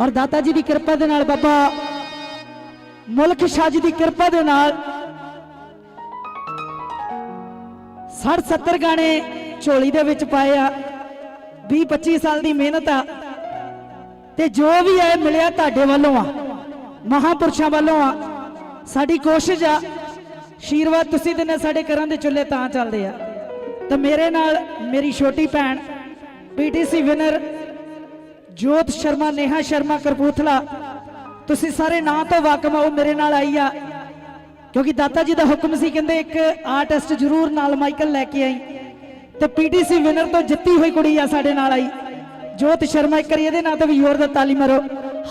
ਔਰ ਦਾਤਾ ਜੀ ਦੀ ਕਿਰਪਾ ਦੇ ਨਾਲ ਬਾਬਾ ਮੁਲਕ ਸ਼ਾਹ ਜੀ ਦੀ ਕਿਰਪਾ ਦੇ ਨਾਲ 60 70 ਗਾਣੇ ਝੋਲੀ ਦੇ ਵਿੱਚ ਪਾਏ ਆ 20 25 ਸਾਲ ਦੀ ਮਿਹਨਤ ਆ, ਤੇ ਜੋ ਵੀ ਇਹ ਮਿਲਿਆ ਤੁਹਾਡੇ ਵੱਲੋਂ ਆ, ਮਹਾਪੁਰਸ਼ਾਂ ਵੱਲੋਂ ਆ, ਸਾਡੀ ਕੋਸ਼ਿਸ਼ ਆ ਸ਼ੀਰਵਾਦ ਤੁਸੀਂ ਦਿੰਦੇ, ਸਾਡੇ ਘਰਾਂ ਦੇ ਚੁੱਲ੍ਹੇ ਤਾਂ ਚੱਲਦੇ ਆ। ਤਾਂ ਮੇਰੇ ਨਾਲ ਮੇਰੀ ਛੋਟੀ ਭੈਣ ਪੀਟੀਸੀ ਵਿਨਰ ਜੋਤ ਸ਼ਰਮਾ ਨੇਹਾ ਸ਼ਰਮਾ ਕਰਪੂਥਲਾ ਤੁਸੀਂ ਸਾਰੇ ਨਾਂ ਤੋਂ ਵਾਕਮ ਹੋ ਮੇਰੇ ਨਾਲ ਆਈ ਆ। ਕਿਉਂਕਿ ਦਾਤਾ ਜੀ ਦਾ ਹੁਕਮ ਸੀ ਕਹਿੰਦੇ ਇੱਕ ਆਰਟਿਸਟ ਜ਼ਰੂਰ ਨਾਲ ਮਾਈਕਲ ਲੈ ਕੇ ਆਈ। ਤੇ ਪੀਟੀਸੀ ਵਿਨਰ ਤੋਂ ਜਿੱਤੀ ਹੋਈ ਕੁੜੀ ਆ ਸਾਡੇ ਨਾਲ ਆਈ। ਜੋਤ ਸ਼ਰਮਾ ਇੱਕ ਵਾਰੀ ਇਹਦੇ ਨਾਂ ਤੇ ਵੀ ਜ਼ੋਰ ਦਾ ਤਾਲੀ ਮਾਰੋ।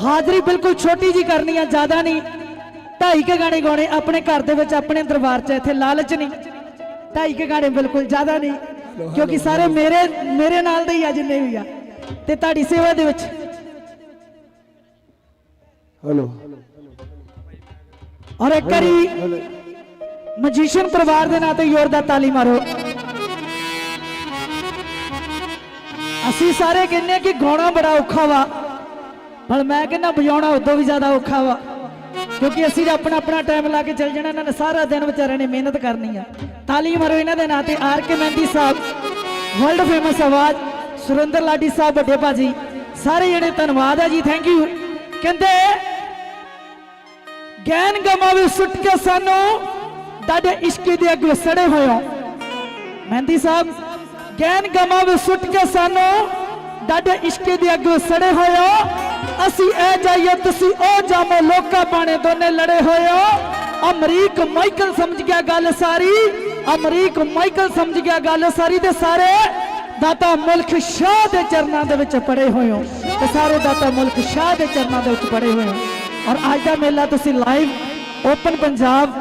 ਹਾਜ਼ਰੀ ਬਿਲਕੁਲ ਛੋਟੀ ਜੀ ਕਰਨੀ ਆ ਜ਼ਿਆਦਾ ਨਹੀਂ। ਢਾਈ ਕੇ ਗਾਣੇ ਗਾਉਣੇ ਆਪਣੇ ਘਰ ਦੇ ਵਿੱਚ ਆਪਣੇ ਦਰਬਾਰ 'ਚ ਇੱਥੇ ਲਾਲਚ ਨਹੀਂ। ਢਾਈ ਕੇ ਗਾਣੇ ਬਿਲਕੁਲ ਜ਼ਿਆਦਾ ਨਹੀਂ। ਕਿਉਂਕਿ ਸਾਰੇ ਮੇਰੇ ਮੇਰੇ ਨਾਲ ਦੇ ਹੀ ਆ ਜਿੰਨੇ ਵੀ ਆ। ਤੇ ਤੁਹਾਡੀ ਸੇਵਾ ਦੇ ਵਿੱਚ। ਹਲੋ। ਔਰ ਇੱਕ ਵਾਰੀ ਮਜੀਸ਼ੀਅਨ ਪਰਿਵਾਰ ਦੇ ਨਾਂ ਤੇ ਜ਼ੋਰ ਦਾ ਤਾਲੀ ਮਾਰੋ। ਅਸੀਂ ਸਾਰੇ ਕਹਿੰਦੇ ਆ ਕਿ ਗਾਉਣਾ ਬੜਾ ਔਖਾ ਵਾ ਪਰ ਮੈਂ ਕਹਿੰਦਾ ਵਜਾਉਣਾ ਉਦੋਂ ਵੀ ਜ਼ਿਆਦਾ ਔਖਾ ਵਾ ਕਿਉਂਕਿ ਅਸੀਂ ਤਾਂ ਆਪਣਾ ਆਪਣਾ ਟਾਈਮ ਲਾ ਕੇ ਚੱਲ ਜਾਣਾ ਇਹਨਾਂ ਨੇ ਸਾਰਾ ਦਿਨ ਵਿਚਾਰਿਆਂ ਨੇ ਮਿਹਨਤ ਕਰਨੀ ਆ। ਤਾਲੀ ਮਾਰੋ ਇਹਨਾਂ ਦੇ ਨਾਂ ਤੇ R K Mehndi Sahib world famous ਆਵਾਜ਼। ਸੁਰਿੰਦਰ ਲਾਡੀ ਸਾਹਿਬ ਵੱਡੇ ਭਾਜੀ, ਸਾਰੇ ਜਿਹੜੇ ਧੰਨਵਾਦ ਆ ਜੀ ਥੈਂਕ ਯੂ ਕਹਿੰਦੇ ਗੈਨ ਗਮਾਵੇ ਸੁੱਟ ਕੇ ਸਾਨੂੰ ਤੁਹਾਡੇ ਇਸ਼ਕ ਦੇ ਅੱਗੇ ਸੜੇ ਹੋਇਓ ਮਹਿੰਦੀ ਸਾਹਿਬ ਗੈਨ ਗਮਾਵੇ ਸੁੱਟ ਕੇ ਸਾਨੂੰ ਤੁਹਾਡੇ ਇਸ਼ਕ ਦੇ ਅੱਗੇ ਸੜੇ ਹੋਇਓ ਅਸੀਂ ਇਹ ਜਾਈਏ, ਤੁਸੀਂ ਉਹ ਜਾਮੋ ਲੋਕਾਂ ਬਾਣੇ ਦੋਨੇ ਲੜੇ ਹੋਇਓ ਅਮਰੀਕ ਮਾਈਕਲ ਸਮਝ ਗਿਆ ਗੱਲ ਸਾਰੀ। ਅਮਰੀਕ ਮਾਈਕਲ ਸਮਝ ਗਿਆ ਗੱਲ ਸਾਰੀ ਤੇ ਸਾਰੇ ਦਾਤਾ ਮੁਲਕ ਸ਼ਾਹ ਦੇ ਚਰਨਾਂ ਦੇ ਵਿੱਚ ਪੜੇ ਹੋਏ ਹੋ। ਤੇ ਸਾਰੇ ਦਾਤਾ ਮੁਲਕ ਸ਼ਾਹ ਦੇ ਚਰਨਾਂ ਦੇ ਵਿੱਚ ਪੜੇ ਹੋਏ ਹੋ। ਔਰ ਅੱਜ ਦਾ ਮੇਲਾ ਤੁਸੀਂ ਲਾਈਵ ਓਪਨ ਪੰਜਾਬ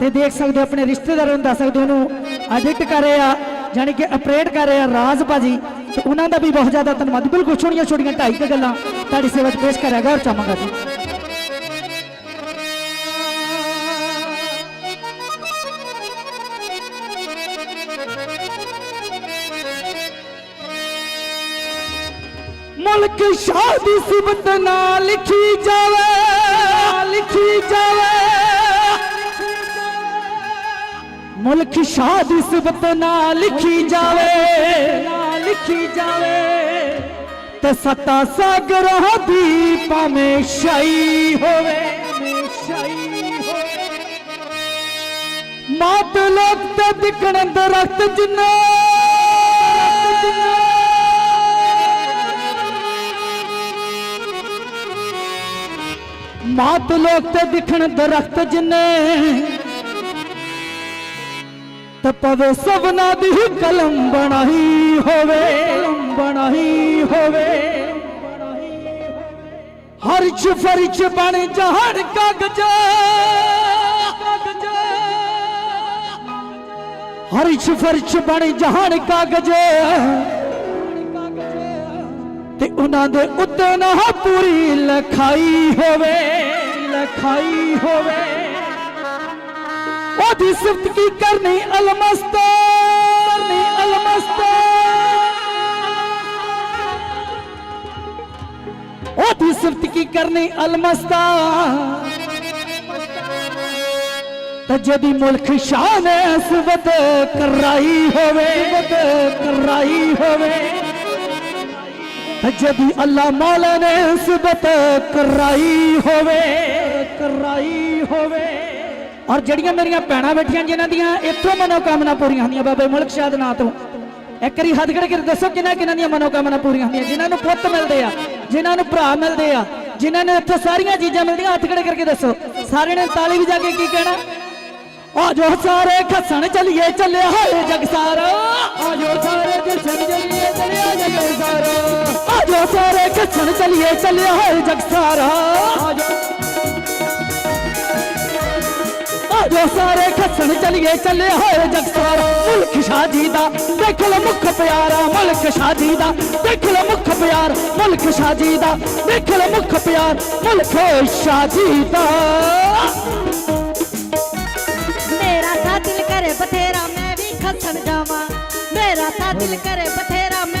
ਤੇ ਦੇਖ ਸਕਦੇ ਹੋ, ਆਪਣੇ ਰਿਸ਼ਤੇਦਾਰਾਂ ਨੂੰ ਦੱਸ ਸਕਦੇ ਹੋ, ਉਹਨੂੰ ਐਡਿਟ ਕਰ ਰਹੇ ਆ ਜਾਨੀ ਕਿ ਅਪਰੇਟ ਕਰ ਰਹੇ ਆ ਰਾਜ ਭਾਜੀ। ਤੇ ਉਹਨਾਂ ਦਾ ਵੀ ਬਹੁਤ ਜ਼ਿਆਦਾ ਧੰਨਵਾਦ। ਬਿਲਕੁਲ ਛੋਟੀਆਂ ਛੋਟੀਆਂ ਢਾਈ ਕੁ ਗੱਲਾਂ ਤੁਹਾਡੀ ਸੇਵਾ 'ਚ ਪੇਸ਼ ਕਰਾਂਗਾ ਔਰ ਚਾਹਾਂਗਾ ਜੀ। ਮੁਲਕ ਸ਼ਾਹ ਦੀ ਸਿਬਤ ਨਾ ਲਿਖੀ ਜਾਵੇ ਲਿਖੀ ਜਾਵੇ। ਮੁਲਕ ਸ਼ਾਹ ਦੀ ਸਿਬਤ ਨਾ ਲਿਖੀ ਜਾਵੇ ਨਾ ਲਿਖੀ ਜਾਵੇ। ਤੇ ਸਤਾ ਸਾਗਰਾਂ ਦੀ ਭਾਵੇਂ ਹੋਵੇ ਸ਼ਾਈ ਹੋਵੇ, ਮਾਤ ਲੋਕ ਤੇ ਦਿਖਣ ਦਰਖਤ ਜਿੰਨਾ ਮਾਤ ਲੋਕ ਤੇ ਦਿਖਣ ਦਰਖਤ ਜਿੰਨੇ। ਤੇ ਪਵੇ ਸਭਨਾ ਦੀ ਕਲਮ ਬਣਾਈ ਹੋਵੇ ਬਣਾਈ ਹੋਵੇ। ਹਰਚ ਫਰਚ ਬਣ ਜਹੜ ਕਾਗਜ਼। ਹਰਚ ਫਰਚ ਬਣ ਜਹੜ ਕਾਗਜ਼। ਤੇ ਉਹਨਾਂ ਦੇ ਉੱਤੇ ਨਾ ਪੂਰੀ ਲਖਾਈ ਹੋਵੇ ਲਖਾਈ ਹੋਵੇ। ਉਹਦੀ ਸਿਫਤ ਕੀ ਕਰਨੀ ਅਲਮਸਤਾ ਕਰਨੀ ਅਲਮਸਤਾ ਉਹਦੀ ਸਿਫਤ ਕੀ ਕਰਨੀ ਅਲਮਸਤਾ ਤੇ ਜਦੀ ਮੁਲਕ ਸ਼ਾਨ ਸਵਤ ਕਰਾਈ ਹੋਵੇ ਕਰਾਈ ਹੋਵੇ। ਜਦੀ ਅੱਲਾ ਮੌਲਾ ਨੇ ਸਬਤ ਕਰਾਈ ਹੋਵੇ ਕਰਾਈ ਹੋਵੇ। ਔਰ ਜਿਹੜੀਆਂ ਮੇਰੀਆਂ ਭੈਣਾਂ ਬੈਠੀਆਂ ਜਿਨ੍ਹਾਂ ਦੀਆਂ ਇੱਥੋਂ ਮਨੋਕਾਮਨਾ ਪੂਰੀਆਂ ਹੁੰਦੀਆਂ, ਬਾਬੇ ਮੁਲਕ ਸ਼ਾਹ ਦੇ ਨਾਂ ਤੋਂ। ਇੱਕ ਵਾਰੀ ਹੱਥ ਖੜੇ ਕੇ ਦੱਸੋ ਕਿਹਨਾਂ ਕਿਹਨਾਂ ਦੀਆਂ ਮਨੋਕਾਮਨਾ ਪੂਰੀਆਂ ਹੁੰਦੀਆਂ, ਜਿਨ੍ਹਾਂ ਨੂੰ ਪੁੱਤ ਮਿਲਦੇ ਆ, ਜਿਨ੍ਹਾਂ ਨੂੰ ਭਰਾ ਮਿਲਦੇ ਆ, ਜਿਨ੍ਹਾਂ ਨੂੰ ਇੱਥੋਂ ਸਾਰੀਆਂ ਚੀਜ਼ਾਂ ਮਿਲਦੀਆਂ ਹੱਥ ਖੜੇ ਕਰਕੇ ਦੱਸੋ। ਸਾਰਿਆਂ ਨੇ ਤਾਲੀ ਵਜਾ ਕੇ ਕੀ ਕਹਿਣਾ? ਆ ਜੋ ਸਾਰੇ ਖੱਸਣ ਚੱਲੀਏ, ਚੱਲਿਆ ਹੋਏ ਜਗ ਸਾਰਾ ਆ ਸਾਰੇ ਖੱਸਣ ਚੱਲੀਏ, ਚੱਲਿਆ ਜਗ ਸਾਰਾ ਆ ਜੋ ਸਾਰੇ ਖੱਸਣ ਚੱਲੀਏ ਚੱਲਿਆ ਹੋਏ ਜਗ ਸਾਰਾ ਆ ਜੋ ਆ ਜੋ ਸਾਰੇ ਖੱਸਣ ਚੱਲੀਏ ਚੱਲਿਆ ਹੋਏ ਜਗ ਸਾਰਾ ਮੁਲਕ ਸ਼ਾਦੀ ਦਾ ਦੇਖ ਲੋ ਮੁਖ ਪਿਆਰਾ ਮੁਲਕ ਸ਼ਾਦੀ ਦਾ ਦੇਖ ਲੋ ਮੁਖ ਪਿਆਰ ਮੁਲਕ ਸ਼ਾਦੀ ਦਾ ਦੇਖ ਲੋ ਮੁਖ ਪਿਆਰ ਮੁਲਕ ਸ਼ਾਦੀ ਦਾ ਮੇਰਾ ਤਾਂ ਦਿਲ ਕਰੇ ਬਥੇਰਾ ਮੈਂ ਵੀ ਖਸਣ ਜਾਵਾਂ ਮੇਰਾ ਤਾਂ ਦਿਲ ਕਰੇ ਬਥੇਰਾ ਮੈਂ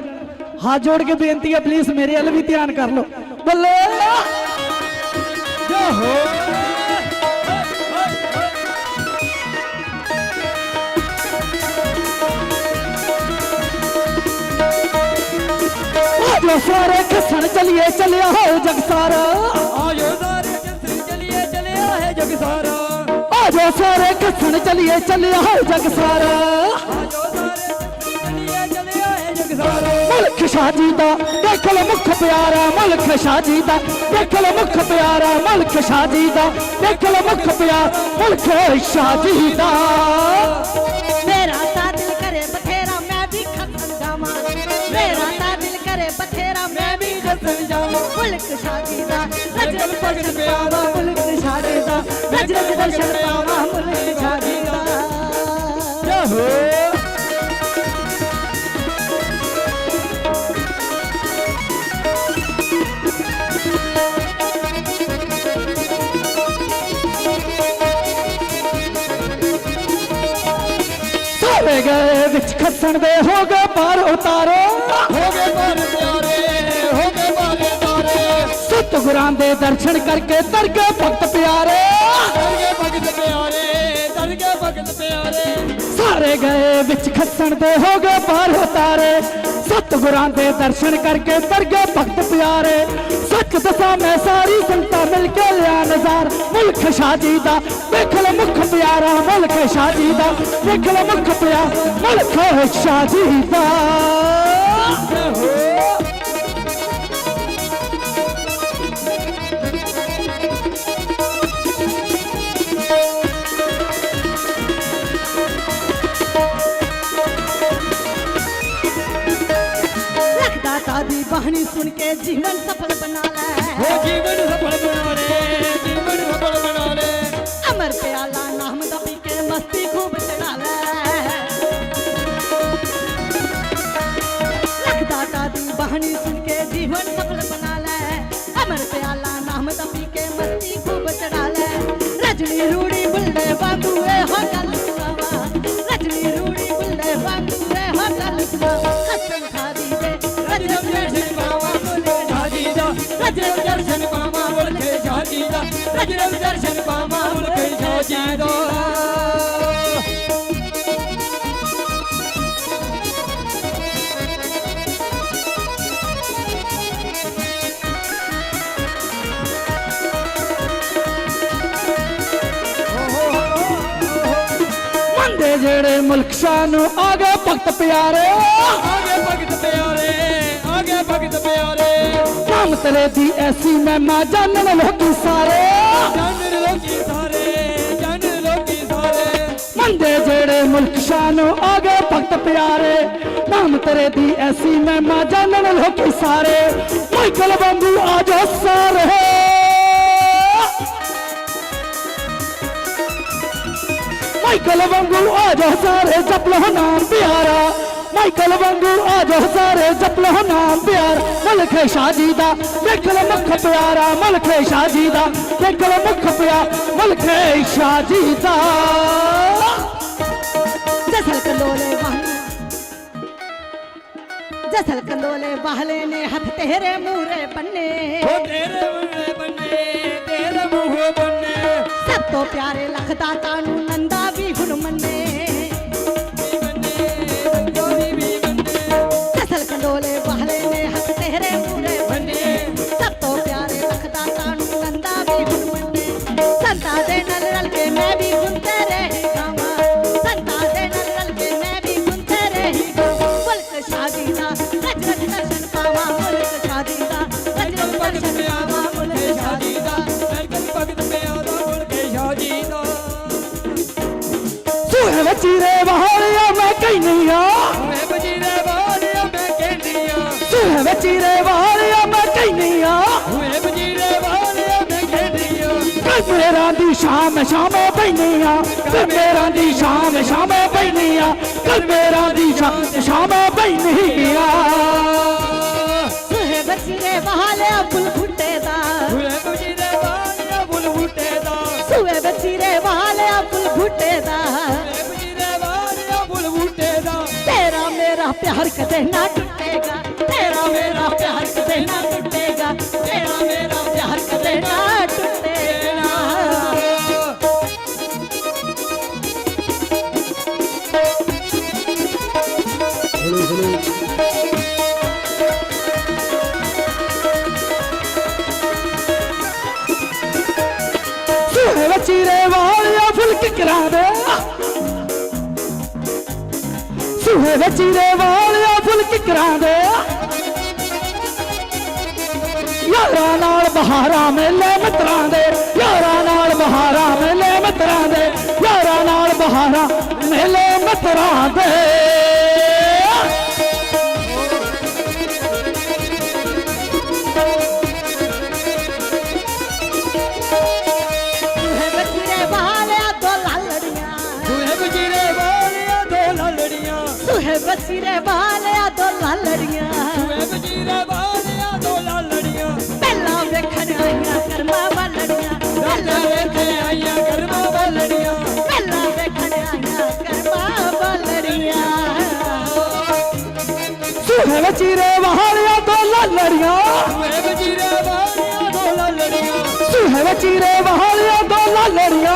ਹੱਥ ਜੋੜ ਕੇ ਬੇਨਤੀ ਹੈ ਪਲੀਜ਼ ਮੇਰੇ ਵੱਲ ਵੀ ਧਿਆਨ ਕਰ ਲਓ ਬੱਲੇ ਯਾਹੋ ਆਜੋ ਸਾਰੇ ਖਸਣ ਚਲੀਏ ਚੱਲਿਆ ਹੋ ਜਗ ਸਾਰਾ ਆਜੋ ਸਾਰੇ ਜੰਤਰ ਚਲਿਏ ਚਲਿਆ ਹੈ ਜਗ ਸਾਰਾ ਆਜੋ ਸਾਰੇ ਖਸਣ ਚਲੀਏ ਚੱਲਿਆ ਹੋ ਜਗ ਸਾਰਾ ਆਜੋ ਮੁਲਕ ਸ਼ਾਜੀ ਦਾ। ਦੇਖ ਲੋ ਮੁਖ ਪਿਆਰਾ ਮੁਲਕ ਸ਼ਾਜੀ ਦਾ। ਦੇਖ ਲੋ ਮੁਖ ਪਿਆਰਾ ਮੁਲਕ ਸ਼ਾਜੀ ਦਾ। ਦੇਖ ਲੋ ਮੁਖ ਪਿਆਰ ਮੁਲਕ ਸ਼ਾਜੀ ਦਾ। ਮੇਰਾ ਤਾਂ ਦਿਲ ਕਰੇ ਬਥੇਰਾ, ਮੈਂ ਵੀ ਖਸਣ ਜਾਵਾਂ। ਮੇਰਾ ਤਾਂ ਦਿਲ ਕਰੇ ਬਥੇਰਾ, ਮੈਂ ਵੀ ਖਸਨ ਜਾਵਾਂ। ਮੁਲਕ ਸ਼ਾਦੀ ਦਾ ਰਜਬ ਰਜਬ ਪਿਆਰਾ ਪਿਆਰਾ ਮੁਲਕ ਸ਼ਾਦੀ ਦਾ। ਰਜਬ ਦਰਸ਼ਨ ਪਾਵਾ, ਮੁਲਕ ਗਏ ਵਿੱਚ ਖਸਣ ਦੇ ਹੋ ਗਏ ਪਾਰ ਉਤਾਰੋ। ਹੋ ਗਏ ਬਾਰ ਪਿਆਰੇ ਹੋ ਗਏ ਬਾਰੇ ਤਾਰੇ ਸਤਿਗੁਰਾਂ ਦੇ ਦਰਸ਼ਨ ਕਰਕੇ ਤਰ ਗਏ ਭਗਤ ਪਿਆਰੇ। ਦਰਗੇ ਭਗਤ ਸਾਰੇ ਗਏ, ਵਿੱਚ ਖਸਣ ਦੇ ਹੋ ਗਏ ਪਾਰ ਉਤਾਰੇ ਸਤਿਗੁਰਾਂ ਦੇ ਦਰਸ਼ਨ ਕਰਕੇ ਤਰ ਗਏ ਭਗਤ ਪਿਆਰੇ। ਸੱਚ ਦਸਾਂ ਮੈਂ ਸਾਰੀ ਸੰਤਾਂ ਮਿਲ ਕੇ ਲਿਆ ਨਜ਼ਾਰ। ਮੁਲਕ ਸ਼ਾਜੀ ਦਾ, ਵੇਖ ਲੈ ਮੁਖ ਪਿਆਰਾ ਮੁਲਕ ਸ਼ਾਜੀ ਦਾ। ਵੇਖ ਲੈ ਮੁਖ ਪਿਆਰ ਮੁਲਕ ਸ਼ਾਜੀ ਦਾ। ਬਾਣੀ ਸੁਣ ਕੇ ਜੀਵਨ ਸਫਲ ਬਣਾ ਲੈ ਹੋ ਜੀਵਨ ਸਫਲ ਬਣਾ ਲੈ ਜੀਵਨ ਸਫਲ ਬਣਾ ਲੈ ਅਮਰ ਪਿਆਲਾ ਨਾਮ ਦਾ ਪੀ ਕੇ ਮਸਤੀ ਖੂਬ ਚੜਾ ਲੈ ਲਖਦਾ ਤਾਦੀ ਬਾਣੀ ਸੁਣ ਕੇ ਜੀਵਨ ਸਫਲ ਬਣਾ ਲੈ ਅਮਰ ਪਿਆਲਾ ਨਾਮ ਦਾ ਪੀ ਕੇ ਮਸਤੀ ਖੂਬ ਚੜਾ ਲੈ ਰਜਨੀ ਰੂੜੀ ਦਾ ਰਜਬ ਦਰਸ਼ਨ ਪਾਵਾ ਦਾ। ਦਰਸ਼ਨ ਪਾਵਾ ਮੁਲਕੇ ਸ਼ਾਦੀ ਦਾ। ਜਿਹੜੇ ਮੁਲਕ ਸ਼ਾਹ ਨੂੰ ਆ ਗਏ ਭਗਤ ਪਿਆਰੇ। ਆਗੇ ਭਗਤ ਪਿਆਰੇ ਆਗੇ ਭਗਤ ਪਿਆਰੇ। ਨਾਮ ਤੇਰੇ ਦੀ ਐਸੀ ਮਹਿਮਾ ਜਾਣਨ ਲੋਕੀ ਸਾਰੇ। ਜਨ ਲੋਕੀ ਸਾਰੇ ਜਨ ਲੋਕੀ ਸਾਰੇ। ਮੰਦੇ ਜਿਹੜੇ ਮੁਲਕ ਸ਼ਾਹ ਨੂੰ ਆ ਗਏ ਭਗਤ ਪਿਆਰੇ ਨਾਮ ਤੇਰੇ ਦੀ ਐਸੀ ਮਹਿਮਾ ਜਾਣਨ ਲੋਕੀ ਸਾਰੇ। ਮਾਈਕਲ ਵਾਂਗੂ ਆ ਜਾ ਸਾਰੇ ਮਾਈਕਲ ਵਾਂਗੂ ਆ ਜਾ ਸਾਰੇ ਜਪ ਲੋ ਨਾਮ ਪਿਆਰਾ। ਮਾਈਕਲ ਵਾਂਗੂ ਆ ਜਾ ਸਾਰੇ ਜਪ ਨਾਮ ਪਿਆਰ। ਮਲਕ ਸ਼ਾਜੀ ਦਾ ਦੇਖ ਲੈ ਮੁਖ ਪਿਆਰਾ ਮਲਕ ਸ਼ਾਜੀ ਦਾ ਦੇਖ ਲੈ ਮੁਖ ਪਿਆਰ ਮਲਕ ਸ਼ਾਜੀ ਦਾ। ਜਸਲ ਕੰਦੋਲੇ ਵਾਹਨ ਜਸਲ ਕੰਦੋਲੇ ਬਾਹਲੇ ਨੇ ਹੱਥ ਤੇਰੇ ਮੂਰੇ ਬੰਨੇ। ਉਹ ਤੇਰੇ ਮੂੰਹ ਬੰਨੇ ਤੇਰੇ ਮੂੰਹ ਬੰਨੇ। ਸਭ ਤੋਂ ਪਿਆਰੇ ਲਖਦਾ ਤਾਨੂੰ ਨੰਦਾ ਵੀ ਹੁਣ ਮੰਨੇ। ਸ਼ਾਮੇ ਪੈਨੇ ਆ। ਕਲਮੇਰਾਂ ਦੀ ਸ਼ਾਮ ਸ਼ਾਮੇ ਪੈਨੇ ਆ। ਕਲਮੇਰਾਂ ਦੀ ਸ਼ਾਮ ਸ਼ਾਮੇ ਪੈਨੇ ਆ। ਸੁਹੇ ਬਚੀਰੇ ਵਾਲਿਆ ਬੁਲ ਫੁੱਟੇ ਦਾ। ਸੁਹੇ ਬਚੀਰੇ ਵਾਲਿਆ ਬੁਲ ਫੁੱਟੇ ਦਾ। ਸੁਹੇ ਬਚੀਰੇ ਵਾਲਿਆ ਬੁਲ ਫੁੱਟੇ ਦਾ। ਤੇਰਾ ਮੇਰਾ ਪਿਆਰ ਕਦੇ ਨਾ ਟੁੱਟੇ ਸੂਹੇ ਵਚੀਰੇ ਵਾਲਿਆ ਫੁਲਕ ਕਰਾ ਦੇ ਯਾਰਾਂ ਨਾਲ ਬਹਾਰਾਂ ਮੇਲੇ ਮਿੱਤਰਾਂ ਦੇ, ਯਾਰਾਂ ਨਾਲ ਬਹਾਰਾਂ ਮੇਲੇ ਮਿੱਤਰਾਂ ਦੇ, ਯਾਰਾਂ ਨਾਲ ਬਹਾਰਾਂ ਮੇਲੇ ਮਿੱਤਰਾਂ ਦੇ। ਬੱਚੇ ਵਾਲਿਆ ਦੋ ਲਾਲੜੀਆਂ। ਦੂਹੇ ਵਜੀਰੇ ਵਾਲਿਆ ਦੋ ਲਾਲੜੀਆਂ। ਪਹਿਲਾਂ ਵੇਖਣ ਆਈਆਂ ਕਰਮਾਂ ਵਾਲੜੀਆਂ। ਰਾਜਾ ਵੇਖੇ ਆਈਆਂ ਕਰਮਾਂ ਵਾਲੜੀਆਂ। ਪਹਿਲਾਂ ਵੇਖਣ ਆਈਆਂ ਕਰਮਾਂ ਵਾਲੜੀਆਂ। ਸੂਹੇ ਵਚੀਰੇ ਵਾਲਿਆ ਦੋ ਲਾਲੜੀਆਂ। ਦੂਹੇ ਵਜੀਰੇ ਵਾਲਿਆ ਦੋ ਲਾਲੜੀਆਂ। ਸੂਹੇ ਵਚੀਰੇ ਵਾਲਿਆ ਦੋ ਲਾਲੜੀਆਂ।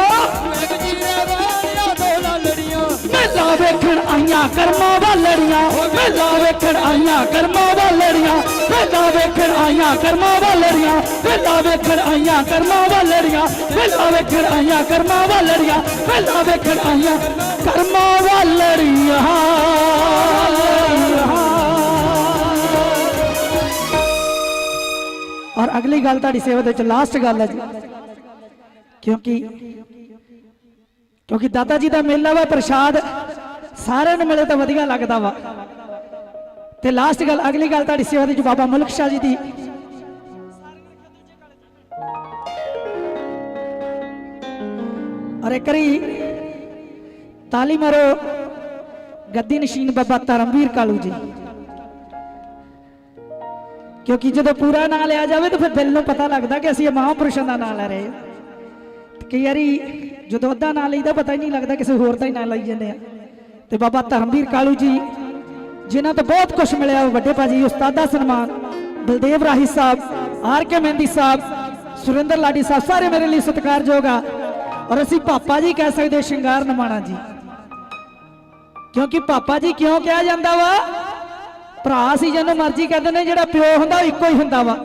ਵੇਖਣ ਆਈਆਂ ਕਰਮਾਂ ਵਾਲੜੀਆਂ। ਮੇਲਾ ਵੇਖਣ ਆਈਆਂ ਕਰਮਾਂ ਵਾਲੜੀਆਂ। ਮੇਲਾ ਵੇਖਣ ਆਈਆਂ ਕਰਮਾਂ ਵਾਲੜੀਆਂ। ਮੇਲਾ ਵੇਖਣ ਆਈਆਂ ਕਰਮਾਂ ਵਾਲੜੀਆਂ। ਮੇਲਾ ਵੇਖਣ ਆਈਆਂ ਕਰਮਾਂ ਵਾਲੜੀਆਂ। ਮੇਲਾ ਵੇਖਣ ਆਈਆਂ ਕਰਮਾਂ ਵਾਲੜੀਆਂ। ਔਰ ਅਗਲੀ ਗੱਲ ਤੁਹਾਡੀ ਸੇਵਾ ਦੇ ਵਿੱਚ ਲਾਸਟ ਗੱਲ ਹੈ ਜੀ। ਕਿਉਂਕਿ ਕਿਉਂਕਿ ਦਾਦਾ ਜੀ ਦਾ ਮੇਲਾ ਵਾ ਪ੍ਰਸ਼ਾਦ ਸਾਰਿਆਂ ਨੂੰ ਮਿਲੇ ਤਾਂ ਵਧੀਆ ਲੱਗਦਾ ਵਾ। ਤੇ ਲਾਸਟ ਗੱਲ, ਅਗਲੀ ਗੱਲ ਤੁਹਾਡੀ ਸੇਵਾ ਦੇ ਵਿੱਚ ਬਾਬਾ ਮੁਲਕ ਸ਼ਾਹ ਜੀ ਦੀ। ਔਰ ਇੱਕ ਵਾਰੀ ਤਾਲੀ ਮਾਰੋ, ਗੱਦੀ ਨਸ਼ੀਨ ਬਾਬਾ ਧਰਮਵੀਰ ਕਾਲੂ ਜੀ। ਕਿਉਂਕਿ ਜਦੋਂ ਪੂਰਾ ਨਾਂ ਲਿਆ ਜਾਵੇ ਤਾਂ ਫਿਰ ਦਿਲ ਨੂੰ ਪਤਾ ਲੱਗਦਾ ਕਿ ਅਸੀਂ ਇਹ ਮਹਾਂਪੁਰਸ਼ਾਂ ਦਾ ਨਾਂ ਲੈ ਰਹੇ ਹਾਂ। ਕਈ ਵਾਰੀ ਜਦੋਂ ਅੱਧਾ ਨਾਂ ਲਈਦਾ, ਪਤਾ ਹੀ ਨਹੀਂ ਲੱਗਦਾ ਕਿਸੇ ਹੋਰ ਦਾ ਹੀ ਨਾਂ ਲਈ ਜਾਂਦੇ ਆ। ਤੇ ਬਾਬਾ ਧਰਮਵੀਰ ਕਾਲੂ ਜੀ, ਜਿਨ੍ਹਾਂ ਤੋਂ ਬਹੁਤ ਕੁਝ ਮਿਲਿਆ ਵੱਡੇ ਭਾਜੀ ਉਸਤਾਦਾ ਸਨਮਾਨ, ਬਲਦੇਵ ਰਾਹੀ ਸਾਹਿਬ, ਆਰ ਕੇ ਮਹਿੰਦੀ ਸਾਹਿਬ, ਸੁਰਿੰਦਰ ਲਾਡੀ ਸਾਹਿਬ, ਸਾਰੇ ਮੇਰੇ ਲਈ ਸਤਿਕਾਰਯੋਗ ਆ। ਔਰ ਅਸੀਂ ਪਾਪਾ ਜੀ ਕਹਿ ਸਕਦੇ ਸ਼ਿੰਗਾਰ ਨਮਾਣਾ ਜੀ। ਕਿਉਂਕਿ ਪਾਪਾ ਜੀ ਕਿਉਂ ਕਿਹਾ ਜਾਂਦਾ ਵਾ? ਭਰਾ ਸੀ ਜਿਹਨੂੰ ਮਰਜ਼ੀ ਕਹਿੰਦੇ ਨੇ ਜਿਹੜਾ ਪਿਓ ਹੁੰਦਾ ਉਹ ਇੱਕੋ ਹੀ ਹੁੰਦਾ ਵਾ।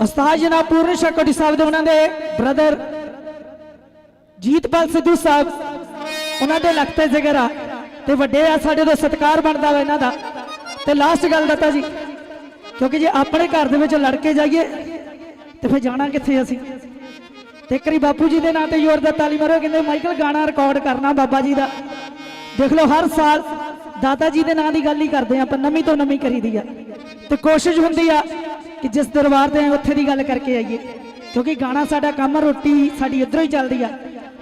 ਉਸਤਾਦ ਜਨਾਬ ਪੂਰਨ ਸ਼ਕੋਟੀ ਸਾਹਿਬ ਦੇ ਉਹਨਾਂ ਦੇ ਬ੍ਰਦਰ ਜੀਤਪਾਲ ਸਿੱਧੂ ਸਾਹਿਬ ਉਹਨਾਂ ਦੇ ਲਖਤੇ ਜ਼ਿਕਰ ਆ। ਤੇ ਵੱਡੇ ਆ, ਸਾਡੇ ਦਾ ਸਤਿਕਾਰ ਬਣਦਾ ਵਾ ਇਹਨਾਂ ਦਾ। ਤੇ ਲਾਸਟ ਗੱਲ ਦੱਤਾ ਜੀ, ਕਿਉਂਕਿ ਜੇ ਆਪਣੇ ਘਰ ਦੇ ਵਿੱਚ ਲੜ ਕੇ ਜਾਈਏ, ਤੇ ਫਿਰ ਜਾਣਾ ਕਿੱਥੇ ਅਸੀਂ? ਤੇ ਕਰੀ ਵਾਰੀ ਬਾਪੂ ਜੀ ਦੇ ਨਾਂ ਤੇ ਜ਼ੋਰ ਦਾ ਤਾਲੀ ਮਾਰੋ, ਕਹਿੰਦੇ ਮਾਈਕਲ ਗਾਣਾ ਰਿਕਾਰਡ ਕਰਨਾ ਬਾਬਾ ਜੀ ਦਾ। ਦੇਖ ਲਓ, ਹਰ ਸਾਲ ਦਾਦਾ ਜੀ ਦੇ ਨਾਂ ਦੀ ਗੱਲ ਹੀ ਕਰਦੇ ਆ, ਆਪਾਂ ਨਵੀਂ ਤੋਂ ਨਵੀਂ ਕਰੀਦੀ ਆ। ਤੇ ਕੋਸ਼ਿਸ਼ ਹੁੰਦੀ ਆ ਕਿ ਜਿਸ ਦਰਬਾਰ ਤੇ ਉੱਥੇ ਦੀ ਗੱਲ ਕਰਕੇ ਆਈਏ। ਕਿਉਂਕਿ ਗਾਣਾ ਸਾਡਾ ਕੰਮ ਰੋਟੀ ਸਾਡੀ ਇਧਰੋਂ ਹੀ ਚੱਲਦੀ ਆ।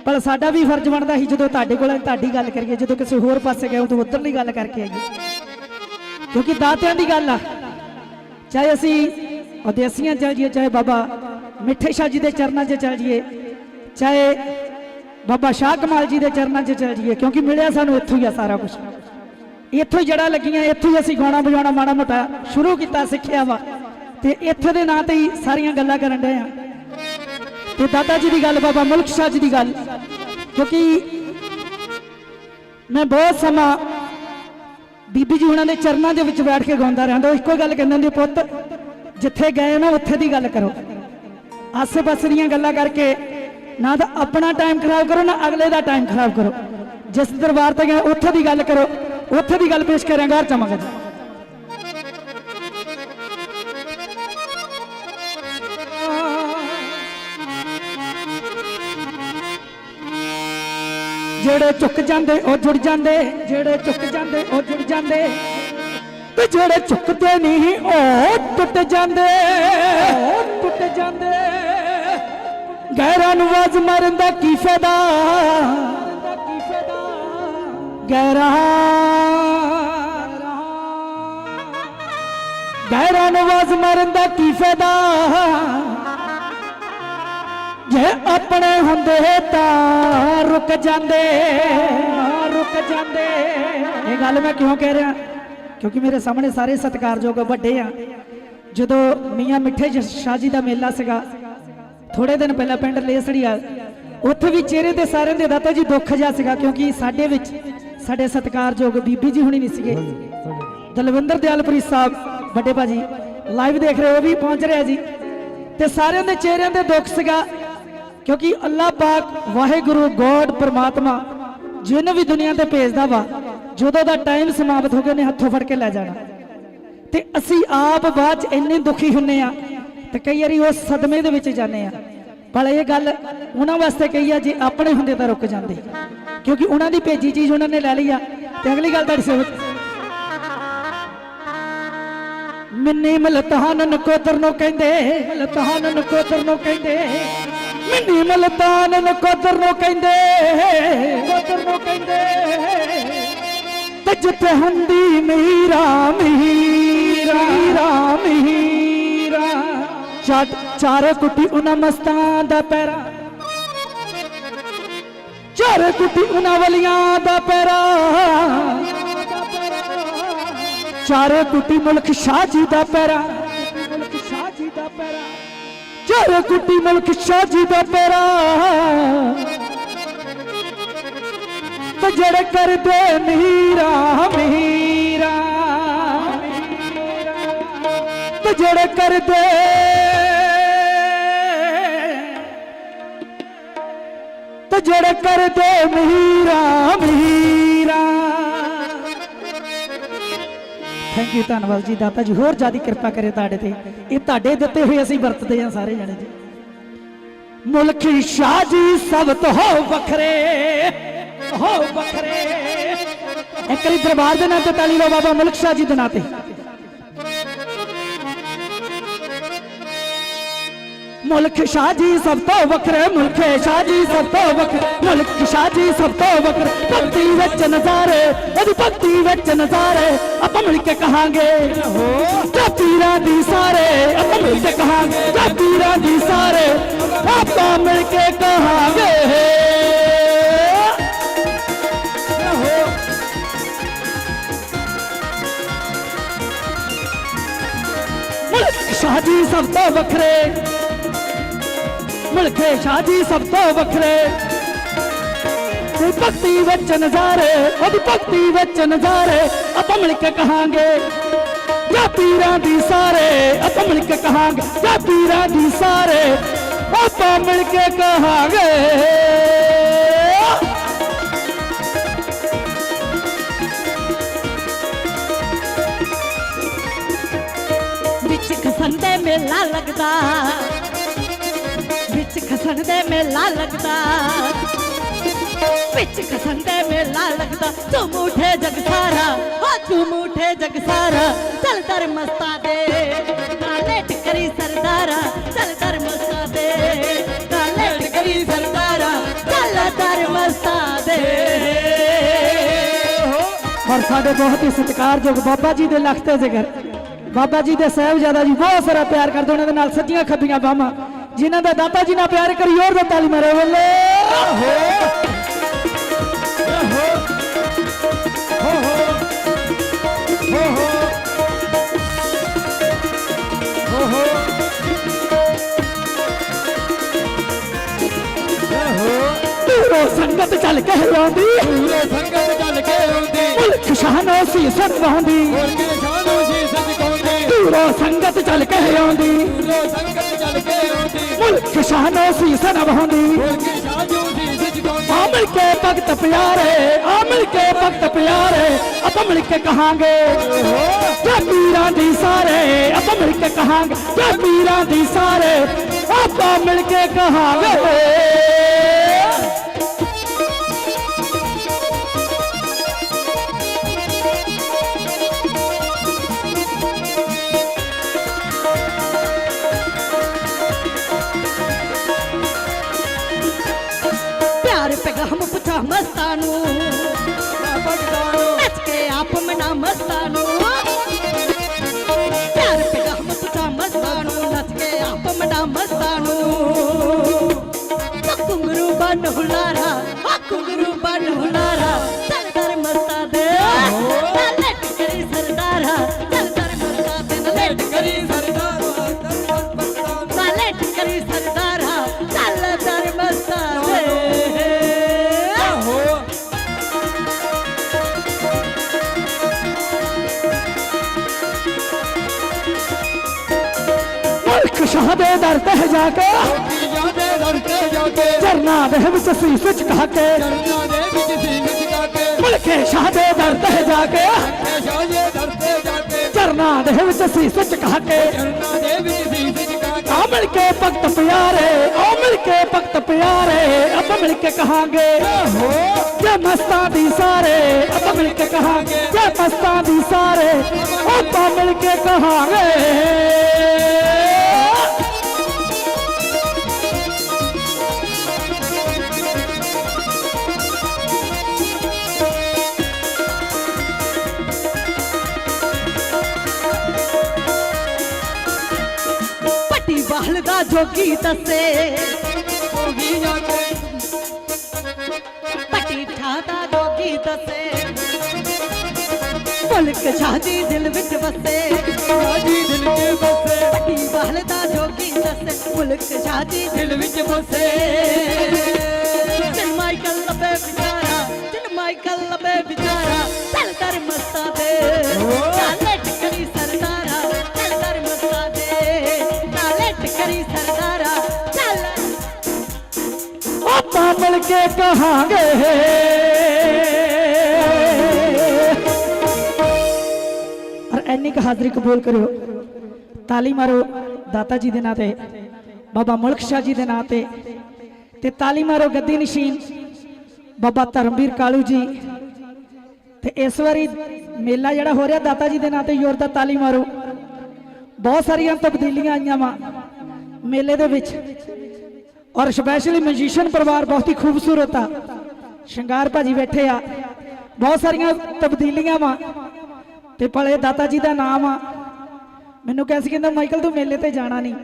ਪਰ ਸਾਡਾ ਵੀ ਫਰਜ਼ ਬਣਦਾ ਸੀ ਜਦੋਂ ਤੁਹਾਡੇ ਕੋਲ ਤੁਹਾਡੀ ਗੱਲ ਕਰੀਏ, ਜਦੋਂ ਕਿਸੇ ਹੋਰ ਪਾਸੇ ਗਏ, ਉਦੋਂ ਉੱਧਰਲੀ ਗੱਲ ਕਰਕੇ ਆਈਏ। ਕਿਉਂਕਿ ਦਾਤਿਆਂ ਦੀ ਗੱਲ ਆ। ਚਾਹੇ ਅਸੀਂ ਉਦੇਸੀਆਂ ਚੱਲ ਜਾਈਏ, ਚਾਹੇ ਬਾਬਾ ਮਿੱਠੇ ਸ਼ਾਹ ਜੀ ਦੇ ਚਰਨਾਂ 'ਚ ਚੱਲ ਜਾਈਏ, ਚਾਹੇ ਬਾਬਾ ਸ਼ਾਹ ਕਮਾਲ ਜੀ ਦੇ ਚਰਨਾਂ 'ਚ ਚੱਲ ਜਾਈਏ, ਕਿਉਂਕਿ ਮਿਲਿਆ ਸਾਨੂੰ ਇੱਥੋਂ ਹੀ ਆ ਸਾਰਾ ਕੁਝ ਇੱਥੋਂ ਹੀ ਜੜਾ ਲੱਗੀਆਂ, ਇੱਥੋਂ ਹੀ ਅਸੀਂ ਗਾਉਣਾ ਬਜਾਉਣਾ ਮਾੜਾ ਮੋਟਾ ਸ਼ੁਰੂ ਕੀਤਾ, ਸਿੱਖਿਆ ਵਾ। ਤੇ ਇੱਥੇ ਦੇ ਨਾਂ ਤੇ ਹੀ ਸਾਰੀਆਂ ਗੱਲਾਂ ਕਰਨ ਡਏ ਆ। ਤੇ ਦਾਦਾ ਜੀ ਦੀ ਗੱਲ, ਬਾਬਾ ਮੁਲਕ ਸ਼ਾਹ ਜੀ ਦੀ ਗੱਲ ਕਿਉਂਕਿ ਮੈਂ ਬਹੁਤ ਸਮਾਂ ਬੀਬੀ ਜੀ ਉਹਨਾਂ ਦੇ ਚਰਨਾਂ ਦੇ ਵਿੱਚ ਬੈਠ ਕੇ ਗਾਉਂਦਾ ਰਹਿੰਦਾ। ਉਹ ਇੱਕੋ ਗੱਲ ਕਹਿੰਦੇ ਹੁੰਦੇ, ਪੁੱਤ, ਜਿੱਥੇ ਗਏ ਨਾ ਉੱਥੇ ਦੀ ਗੱਲ ਕਰੋ। ਆਸੇ-ਪਾਸੇ ਦੀਆਂ ਗੱਲਾਂ ਕਰਕੇ ਨਾ ਤਾਂ ਆਪਣਾ ਟਾਈਮ ਖਰਾਬ ਕਰੋ, ਨਾ ਅਗਲੇ ਦਾ ਟਾਈਮ ਖਰਾਬ ਕਰੋ। ਜਿਸ ਦਰਬਾਰ ਤੇ ਗਏ, ਉੱਥੇ ਦੀ ਗੱਲ ਕਰੋ। ਉੱਥੇ ਦੀ ਗੱਲ ਪੇਸ਼ ਕਰਾਂਗਾ, ਹਰ ਚਮਕ ਜਿਹੜੇ ਝੁਕ ਜਾਂਦੇ, ਉਹ ਜੁੜ ਜਾਂਦੇ। ਜਿਹੜੇ ਝੁਕ ਜਾਂਦੇ, ਉਹ ਜੁੜ ਜਾਂਦੇ। ਤੇ ਜਿਹੜੇ ਝੁਕਦੇ ਨਹੀਂ, ਉਹ ਟੁੱਟ ਜਾਂਦੇ। ਉਹ ਟੁੱਟ ਜਾਂਦੇ। ਗੈਰਾਂ ਨੂੰ ਆਵਾਜ਼ ਮਾਰਨ ਦਾ ਕੀ ਫਾਇਦਾ? ਗੈਰਾਂ ਗੈਰਾਂ ਨੂੰ ਆਵਾਜ਼ ਮਾਰਨ ਦਾ ਕੀ ਫਾਇਦਾ? ਜੇ ਆਪਣੇ ਹੁੰਦੇ ਤਾਂ ਰੁਕ ਜਾਂਦੇ। ਰੁਕ ਜਾਂਦੇ। ਇਹ ਗੱਲ ਮੈਂ ਕਿਉਂ ਕਹਿ ਰਿਹਾ? ਕਿਉਂਕਿ ਮੇਰੇ ਸਾਹਮਣੇ ਸਾਰੇ ਸਤਿਕਾਰਯੋਗ ਵੱਡੇ ਆ। ਜਦੋਂ ਮੀਆਂ ਮਿੱਠੇ ਸ਼ਾਹ ਜੀ ਦਾ ਮੇਲਾ ਸੀਗਾ ਥੋੜੇ ਦਿਨ ਪਹਿਲਾਂ ਪਿੰਡ ਲੇਸੜੀਆ ਉੱਥੇ ਵੀ ਚਿਹਰੇ ਤੇ ਸਾਰਿਆਂ ਦੇ ਦਾਤਾ ਜੀ ਦੁੱਖ ਜਿਹਾ ਸੀਗਾ ਕਿਉਂਕਿ ਸਾਡੇ ਵਿੱਚ ਸਾਡੇ ਸਤਿਕਾਰਯੋਗ ਬੀਬੀ ਜੀ ਹੁਣੀ ਨਹੀਂ ਸੀਗੇ। ਦਲਵਿੰਦਰ ਦਿਆਲਪੁਰੀ ਸਾਹਿਬ ਵੱਡੇ ਭਾਜੀ ਲਾਈਵ ਦੇਖ ਰਹੇ ਹੋ ਵੀ ਪਹੁੰਚ ਰਿਹਾ ਜੀ। ਤੇ ਸਾਰਿਆਂ ਦੇ ਚਿਹਰਿਆਂ ਤੇ ਦੁੱਖ ਸੀਗਾ। ਕਿਉਂਕਿ ਅੱਲਾਹ ਪਾਕ ਵਾਹਿਗੁਰੂ, ਗੋਡ, ਪਰਮਾਤਮਾ ਜਿਹਨੂੰ ਵੀ ਦੁਨੀਆ ਤੇ ਭੇਜਦਾ ਵਾ, ਜਦੋਂ ਦਾ ਟਾਈਮ ਸਮਾਪਤ ਹੋ ਗਿਆ ਨੇ ਹੱਥੋਂ ਫੜ ਕੇ ਲੈ ਜਾਣਾ। ਤੇ ਅਸੀਂ ਆਪ ਬਾਅਦ ਚ ਇੰਨੇ ਦੁਖੀ ਹੁੰਨੇ ਆ ਤੇ ਕਈ ਵਾਰੀ ਉਸ ਸਦਮੇ ਦੇ ਵਿੱਚ ਜਾਂਦੇ ਆ। ਪਰ ਇਹ ਗੱਲ ਉਹਨਾਂ ਵਾਸਤੇ ਕਹੀ ਆ ਜੇ ਆਪਣੇ ਹੁੰਦੇ ਤਾਂ ਰੁਕ ਜਾਂਦੇ। ਕਿਉਂਕਿ ਉਹਨਾਂ ਦੀ ਭੇਜੀ ਚੀਜ਼ ਉਹਨਾਂ ਨੇ ਲੈ ਲਈ ਆ। ਤੇ ਅਗਲੀ ਗੱਲ ਤੁਹਾਡੀ ਸੇਵਕ ਮਿੰਨੀ ਮਲਤਾਨ ਨਕੋਦਰ ਨੂੰ ਕਹਿੰਦੇ, ਮਲਤਾਨ ਨਕੋਦਰ ਨੂੰ ਕਹਿੰਦੇ ਮਿੰਨੀ ਮਲਤਾਨ ਨਕੋਦਰ ਨੂੰ ਕਹਿੰਦੇ। ਕੋਦਰ ਨੂੰ ਕਹਿੰਦੇ। ਤੇ ਜਿੱਥੇ ਹੁੰਦੀ ਮੀਰਾ ਮੀਰਾ ਮੀਰਾ ਚਾਟ ਚਾਰੇ ਕੁੱਟੀ ਉਹਨਾਂ ਮਸਤਾਂ ਦਾ ਪੈਰਾ। ਚਾਰੇ ਕੁੱਟੀ ਉਹਨਾਂ ਵਲੀਆਂ ਦਾ ਪੈਰਾ। ਚਾਰੇ ਕੁੱਟੀ ਮੁਲਕ ਸ਼ਾਹ ਜੀ ਦਾ ਪੈਰਾ। ਚਾਰੇ ਗੁੱਡੀ ਮੁਲਕ ਸ਼ਾਹ ਜੀ ਦਾ ਪੈਰਾ। ਤੇ ਜਿਹੜੇ ਕਰਦੇ ਮੀਰਾ ਮੀਰਾ ਤੇ ਜਿਹੜੇ ਕਰਦੇ ਤੇ ਜਿਹੜੇ ਕਰਦੇ ਮੀਰਾ ਮੀਰਾ ਥੈਂਕ ਯੂ ਧੰਨਵਾਦ ਜੀ, ਦਾਤਾ ਜੀ। ਹੋਰ ਜ਼ਿਆਦਾ ਕਿਰਪਾ ਕਰੇ ਤੁਹਾਡੇ ਤੇ। ਇਹ ਤੁਹਾਡੇ ਦਿੱਤੇ ਹੋਏ ਅਸੀਂ ਵਰਤਦੇ ਹਾਂ ਸਾਰੇ ਜਣੇ ਜੀ। ਮੁਲਕੀ ਸ਼ਾਹ ਜੀ ਸਬਤ ਤੋਂ ਵੱਖਰੇ। ਹੋ ਵੱਖਰੇ। ਇੱਕ ਵਾਰੀ ਦਰਬਾਰ ਦੇ ਨਾਂ ਤੇ ਤਾਲੀ ਲਓ ਬਾਬਾ ਮੁਲਕ ਸ਼ਾਹ ਜੀ ਦੇ ਨਾਂ ਤੇ। ਮੁਲਕ ਸ਼ਾਹ ਜੀ ਸਭ ਤੋਂ ਵੱਖਰੇ ਮੁਲਕ ਸ਼ਾਹ ਜੀ ਸਭ ਤੋਂ ਵੱਖਰੇ ਮੁਲਕ ਸ਼ਾਹ ਜੀ ਸਭ ਤੋਂ ਵੱਖਰੇ ਭਗਤੀ ਵਿੱਚ ਨਜ਼ਾਰੇ ਉਹਦੀ ਭਗਤੀ ਵਿੱਚ ਨਜ਼ਾਰੇ ਆਪਾਂ ਮਿਲ ਕੇ ਕਹਾਂਗੇ ਜੋ ਪੀਰਾਂ ਦੀ ਸਾਰੇ ਆਪਾਂ ਮਿਲ ਕੇ ਕਹਾਂਗੇ ਜੋ ਪੀਰਾਂ ਦੀ ਸਾਰੇ ਆਪਾਂ ਮਿਲ ਕੇ ਕਹਾਂਗੇ ਮੁਲਕ ਸ਼ਾਹ ਜੀ ਸਭ ਤੋਂ ਵੱਖਰੇ ਮੁਲਕੇ ਸ਼ਾਹ ਜੀ ਸਭ ਤੋਂ ਵੱਖਰੇ ਤੇ ਭਗਤੀ ਵਿੱਚ ਨਜ਼ਾਰੇ ਉਹਦੀ ਭਗਤੀ ਵਿੱਚ ਨਜ਼ਾਰੇ ਆਪਾਂ ਮਿਲ ਕੇ ਕਹਾਂਗੇ ਜਾਂ ਪੀਰਾਂ ਦੀ ਸਾਰੇ ਆਪਾਂ ਮਿਲ ਕੇ ਕਹਾਂਗੇ ਜਾਂ ਪੀਰਾਂ ਦੀ ਸਾਰੇ ਆਪਾਂ ਮਿਲ ਕੇ ਕਹਾਂਗੇ ਵਿੱਚ ਖਸਨ ਦੇ ਮੇਲਾ ਲੱਗਦਾ ਵਿੱਚ ਦੇ ਮੇਲਾ ਲੱਗਦਾ। ਵਿੱਚ ਖਸਨ ਦੇ ਮੇਲਾ ਲੱਗਦਾ। ਤੂੰ ਉਠੇ ਜਗ ਸਾਰਾ ਹੋ ਤੂੰ ਉਠੇ ਜਗ ਸਾਰਾ। ਚੱਲ ਦਰ ਮਸਤਾ ਦੇ ਕਾਲੇ ਟਕਰੀ ਸਰਦਾਰਾ। ਚੱਲ ਦਰ ਮਸਤਾ ਦੇ ਕਾਲੇ ਟਕਰੀ ਸਰਦਾਰਾ। ਚੱਲ ਦਰ ਮਸਤਾ ਦੇ। ਔਰ ਸਾਡੇ ਬਹੁਤ ਹੀ ਸਤਿਕਾਰਯੋਗ ਬਾਬਾ ਜੀ ਦੇ ਲਖਤੇ ਜ਼ਿਕਰ। ਬਾਬਾ ਜੀ ਦੇ ਸਾਹਿਬਜ਼ਾਦਾ ਜੀ ਬਹੁਤ ਸਾਰਾ ਪਿਆਰ ਕਰਦੇ, ਉਹਨਾਂ ਦੇ ਨਾਲ ਸੱਜੀਆਂ ਖੱਬੀਆਂ ਬਾਹਾਂ। ਜਿਨ੍ਹਾਂ ਦਾ ਦਾਤਾ ਜੀ ਨਾਲ ਪਿਆਰ ਕਰੀ ਹੋਰ ਦਾ ਤਾਲੀ ਮਾਰੋ ਵੱਲੇ ਦੂਰੋਂ ਸੰਗਤ ਚੱਲ ਕੇ ਆਉਂਦੀ ਪੂਰੇ ਸੰਗਤ ਚੱਲ ਕੇ ਆਉਂਦੀ ਮੁਲਕ ਸ਼ਾਨੋ ਸੀ ਸਰਵਾਉਂਦੀ ਹੋਰ ਕੇ ਸ਼ਾਨੋ ਸੀ ਸੱਚ ਕਹਉਂਦੀ ਦੂਰੋਂ ਸੰਗਤ ਚੱਲ ਕੇ ਆਉਂਦੀ ਪੂਰੇ ਸੰਗਤ ਚੱਲ ਕੇ ਆਉਂਦੀ ਮੁਲਕ ਸ਼ਾਨੋ ਸੀ ਕੇ ਸੀ ਸੱਚ ਕਹਉਂਦੀ ਆ ਕੇ ਭਗਤ ਪਿਆਰੇ ਆ ਮਿਲ ਕੇ ਭਗਤ ਪਿਆਰੇ, ਆਪਾਂ ਮਿਲ ਕੇ ਕਹਾਂਗੇ, ਜੈ ਪੀਰਾਂ ਦੀ ਸਾਰੇ, ਆਪਾਂ ਮਿਲ ਕੇ ਕਹਾਂਗੇ, ਜੈ ਪੀਰਾਂ ਦੀ ਸਾਰੇ, ਆਪਾਂ ਮਿਲ ਕੇ ਕਹਾਂਗੇ। ਪਿਆਰ ਪੈਗਾਮ ਪੁੱਛਾ ਮਸਤਾਂ ਨੂੰ ਭਗਤਾਨੋ ਨੱਚ ਕੇ ਆਪ ਮਨਾ ਮਸਤਾਂ ਨੂੰ ਪਿਆਰ ਪੈਗਾਮ ਪੁੱਛਾ ਮਸਤਾਂ ਨੂੰ ਨੱਚ ਕੇ ਆਪ ਮਨਾ ਮਸਤਾਂ ਨੂੰ ਕੁੰਗਰੂ ਬਨ ਦੇ ਦਰ ਤੇ ਜਾ ਕੇ ਜੋਗੀ ਜਾਦੇ ਦਰ ਤੇ ਜਾ ਕੇ ਚਰਨਾ ਦੇ ਵਿੱਚ ਸੀਸ ਝੁਕਾ ਕੇ ਚਰਨਾਂ ਦੇ ਵਿੱਚ ਸੀਸ ਝੁਕਾ ਕੇ ਮੁਲਕੇ ਸ਼ਾਹ ਦੇ ਦਰ ਤੇ ਜਾ ਕੇ ਤੇ ਸ਼ਾਹਜੇ ਦਰ ਤੇ ਜਾ ਕੇ ਚਰਨਾ ਦੇ ਵਿੱਚ ਸੀਸ ਝੁਕਾ ਕੇ ਚਰਨਾਂ ਦੇ ਵਿੱਚ ਸੀਸ ਝੁਕਾ ਕੇ ਜੋਗੀ ਦੱਸੇ ਜੋਗੀ ਜਾ ਕੇ ਪੱਟੀ ਠਾ ਦਾ ਜੋਗੀ ਦੱਸੇ ਮੁਲਕ ਸ਼ਾਦੀ ਦਿਲ ਵਿੱਚ ਵਸੇ ਸ਼ਾਹਜੀ ਦਿਲ ਕੇ ਬਸੇ ਪੱਟੀ ਬਾਹਲ ਦਾ ਜੋਗੀ ਦੱਸੇ ਮੁਲਕ ਸ਼ਾਦੀ ਦਿਲ ਵਿੱਚ ਬਸੇ ਦਿਲ ਮਾਈਕਲ ਲੱਭੇ ਵਿਚਾਰਾ ਦਿਲ ਮਾਈਕਲ ਲੱਭੇ ਆਪਾਂ ਕੇ ਕਹਾਂਗੇ। ਔਰ ਐਨੀ ਕ ਹਾਜ਼ਰੀ ਕਬੂਲ ਕਰਿਓ, ਤਾਲੀ ਮਾਰੋ ਦਾਤਾ ਜੀ ਦੇ ਨਾਂ ਤੇ, ਬਾਬਾ ਮੁਲਕ ਸ਼ਾਹ ਜੀ ਦੇ ਨਾਂ ਤੇ ਤੇ ਤਾਲੀ ਮਾਰੋ ਗੱਦੀ ਨਸ਼ੀਨ, ਬਾਬਾ ਧਰਮਵੀਰ ਕਾਲੂ ਜੀ। ਤੇ ਇਸ ਵਾਰੀ ਮੇਲਾ ਜਿਹੜਾ ਹੋ ਰਿਹਾ ਦਾਤਾ ਜੀ ਦੇ ਨਾਂ ਤੇ ਜ਼ੋਰ ਦਾ ਤਾਲੀ ਮਾਰੋ। ਬਹੁਤ ਸਾਰੀਆਂ ਤਬਦੀਲੀਆਂ ਆਈਆਂ ਵਾ ਮੇਲੇ ਦੇ ਵਿੱਚ। ਔਰ ਸਪੈਸ਼ਲੀ ਮਿਊਜ਼ੀਸ਼ੀਅਨ ਪਰਿਵਾਰ ਬਹੁਤ ਹੀ ਖੂਬਸੂਰਤ ਆ। ਸ਼ਿੰਗਾਰ ਭਾਜੀ ਬੈਠੇ ਆ। ਬਹੁਤ ਸਾਰੀਆਂ ਤਬਦੀਲੀਆਂ ਵਾ ਤੇ ਭਲੇ ਦਾਤਾ ਜੀ ਦਾ ਨਾਮ ਆ। ਮੈਨੂੰ ਕਹਿ ਸੀ ਕਹਿੰਦਾ, ਮਾਈਕਲ, ਤੂੰ ਮੇਲੇ ਤੇ ਜਾਣਾ ਨਹੀਂ।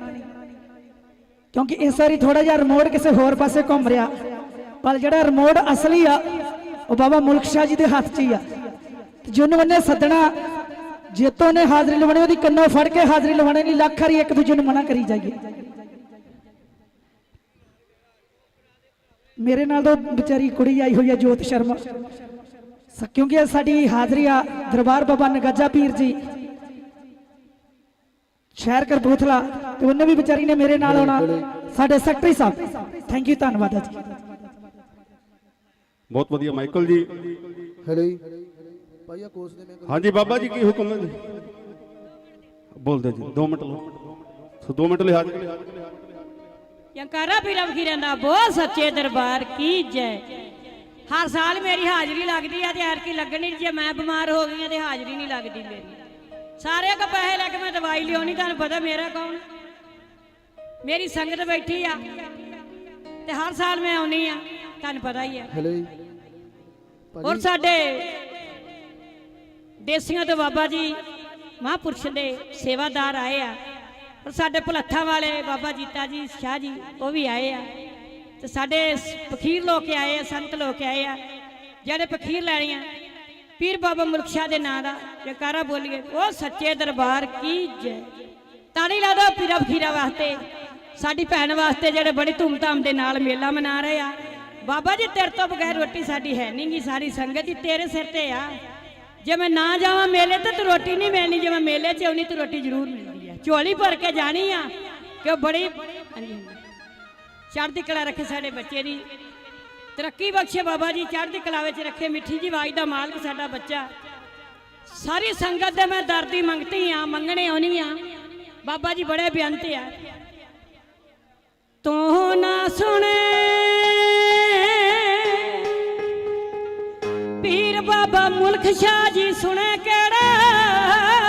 ਕਿਉਂਕਿ ਇਸ ਵਾਰੀ ਥੋੜਾ ਜਿਹਾ ਰਿਮੋਟ ਕਿਸੇ ਹੋਰ ਪਾਸੇ ਘੁੰਮ ਰਿਹਾ। ਪਰ ਜਿਹੜਾ ਰਿਮੋਟ ਅਸਲੀ ਆ, ਉਹ ਬਾਬਾ ਮੁਲਕ ਸ਼ਾਹ ਜੀ ਦੇ ਹੱਥ 'ਚ ਹੀ ਆ। ਜਿਹਨੂੰ ਉਹਨੇ ਸੱਦਣਾ, ਜੇਤੋਂ ਨੇ ਹਾਜ਼ਰੀ ਲਵਾਉਣੀ, ਉਹਦੀ ਕੰਨੋਂ ਫੜ ਕੇ ਹਾਜ਼ਰੀ ਲਵਾਉਣੀ, ਨਹੀਂ, ਲੱਖ ਹਰੀ ਇੱਕ ਦੂਜੇ ਨੂੰ ਮਨਾ ਕਰੀ ਜਾਈਏ। ਮੇਰੇ ਨਾਲ ਤਾਂ ਵਿਚਾਰੀ ਕੁੜੀ ਆਈ ਹੋਈ ਹੈ ਜੋਤ ਸ਼ਰਮਾ। ਕਿਉਂਕਿ ਸਾਡੀ ਹਾਜ਼ਰੀ ਆ ਦਰਬਾਰ ਬਾਬਾ ਨਗਾਜਾ ਪੀਰ ਜੀ। ਸ਼ਹਿਰ ਕਰਬੂਥਲਾ ਤੇ ਉਹਨੇ ਵੀ ਵਿਚਾਰੀ ਨੇ ਮੇਰੇ ਨਾਲ ਆਉਣਾ। ਸਾਡੇ ਸੈਕਟਰੀ ਸਾਹਿਬ ਥੈਂਕ ਯੂ ਧੰਨਵਾਦ ਜੀ। ਬਹੁਤ ਵਧੀਆ ਮਾਈਕਲ ਜੀ। ਹੈਲੋ ਜੀ। ਭਾਈ ਆ ਕੋਚ ਦੇ ਮੈਂ ਹਾਂਜੀ ਬਾਬਾ ਜੀ ਕੀ ਹੁਕਮ ਹੈ ਜੀ? ਬੋਲਦੇ ਜੀ 2 ਮਿੰਟ ਲਓ। ਸੋ 2 ਮਿੰਟ ਲਈ ਹਾਜ਼ਰ। ਯੰਕਾਰਾ ਪੀਰਾਂ ਫਕੀਰਾਂ ਦਾ ਬਹੁਤ ਸੱਚੇ ਦਰਬਾਰ ਕੀ ਜੈ। ਹਰ ਸਾਲ ਮੇਰੀ ਹਾਜ਼ਰੀ ਲੱਗਦੀ ਆ ਤੇ ਐਰਕੀ ਲੱਗਣੀ ਜੇ ਮੈਂ ਬਿਮਾਰ ਹੋ ਗਈ ਆ ਤੇ ਹਾਜ਼ਰੀ ਨਹੀਂ ਲੱਗਦੀ ਮੇਰੀ। ਸਾਰੇ ਕੋ ਪੈਸੇ ਲੈ ਕੇ ਮੈਂ ਦਵਾਈ ਲਿਆਉਣੀ ਤੁਹਾਨੂੰ ਪਤਾ ਮੇਰਾ ਕੌਣ ਮੇਰੀ ਸੰਗਤ ਬੈਠੀ ਆ ਤੇ ਹਰ ਸਾਲ ਮੈਂ ਆਉਣੀ ਆ ਤੁਹਾਨੂੰ ਪਤਾ ਹੀ ਆ। ਹੈਲੋ ਜੀ ਔਰ ਸਾਡੇ ਦੇਸੀਆਂ ਤੋਂ ਬਾਬਾ ਜੀ ਮਹਾਂਪੁਰਸ਼ ਦੇ ਸੇਵਾਦਾਰ ਆਏ ਆ। ਔਰ ਸਾਡੇ ਭੁਲੱਥਾਂ ਵਾਲੇ ਬਾਬਾ ਜੀਤਾ ਜੀ, ਸ਼ਾਹ ਜੀ, ਉਹ ਵੀ ਆਏ ਆ। ਤੇ ਸਾਡੇ ਸ- ਫਕੀਰ ਲੋਕ ਆਏ ਆ, ਸੰਤ ਲੋਕ ਆਏ ਆ, ਜਿਹੜੇ ਫਕੀਰ ਲੈਣੇ ਆ ਪੀਰ ਬਾਬਾ ਮੁਲਕ ਸ਼ਾਹ ਦੇ ਨਾਂ ਦਾ ਜਕਾਰਾ ਬੋਲੀਏ, ਉਹ ਸੱਚੇ ਦਰਬਾਰ ਕੀ ਜੈ। ਤਾੜੀ ਲਾ ਦੋ ਪੀਰਾ ਫਕੀਰਾ ਵਾਸਤੇ, ਸਾਡੀ ਭੈਣ ਵਾਸਤੇ ਜਿਹੜੇ ਬੜੀ ਧੂਮਧਾਮ ਦੇ ਨਾਲ ਮੇਲਾ ਮਨਾ ਰਹੇ ਆ। ਬਾਬਾ ਜੀ, ਤੇਰੇ ਤੋਂ ਬਗੈਰ ਰੋਟੀ ਸਾਡੀ ਹੈ ਨਹੀਂਗੀ ਸਾਰੀ ਸੰਗਤ ਹੀ ਤੇਰੇ ਸਿਰ ਤੇ ਆ। ਜੇ ਮੈਂ ਨਾ ਜਾਵਾਂ ਮੇਲੇ ਤੇ ਤੂੰ ਰੋਟੀ ਨਹੀਂ ਮਿਲਣੀ, ਜੇ ਮੈਂ ਮੇਲੇ 'ਚ ਆਉਣੀ ਤੂੰ ਰੋਟੀ ਜ਼ਰੂਰ ਮਿਲਣੀ। ਝੋਲੀ ਭਰ ਕੇ ਜਾਣੀ ਆ ਕਿ ਬੜੀ ਚੜ੍ਹਦੀ ਕਲਾ ਰੱਖੇ ਸਾਡੇ ਬੱਚੇ ਦੀ। ਤਰੱਕੀ ਬਖਸ਼ੇ ਬਾਬਾ ਜੀ, ਚੜ੍ਹਦੀ ਕਲਾ ਵਿੱਚ ਰੱਖੇ ਮਿੱਠੀ ਜੀ ਆਵਾਜ਼ ਦਾ ਮਾਲਕ ਸਾਡਾ ਬੱਚਾ। ਸਾਰੀ ਸੰਗਤ ਦੇ ਮੈਂ ਦਰਦੀ ਮੰਗਤੀ ਆ, ਮੰਗਣੇ ਆਉਣੀ ਆ। ਬਾਬਾ ਜੀ ਬੜੇ ਬੇਅੰਤ ਆ। ਤੂੰ ਨਾ ਸੁਣੇ, ਪੀਰ ਬਾਬਾ ਮੁਲਖ ਸ਼ਾਹ ਜੀ ਸੁਣੇ ਕਿਹੜਾ?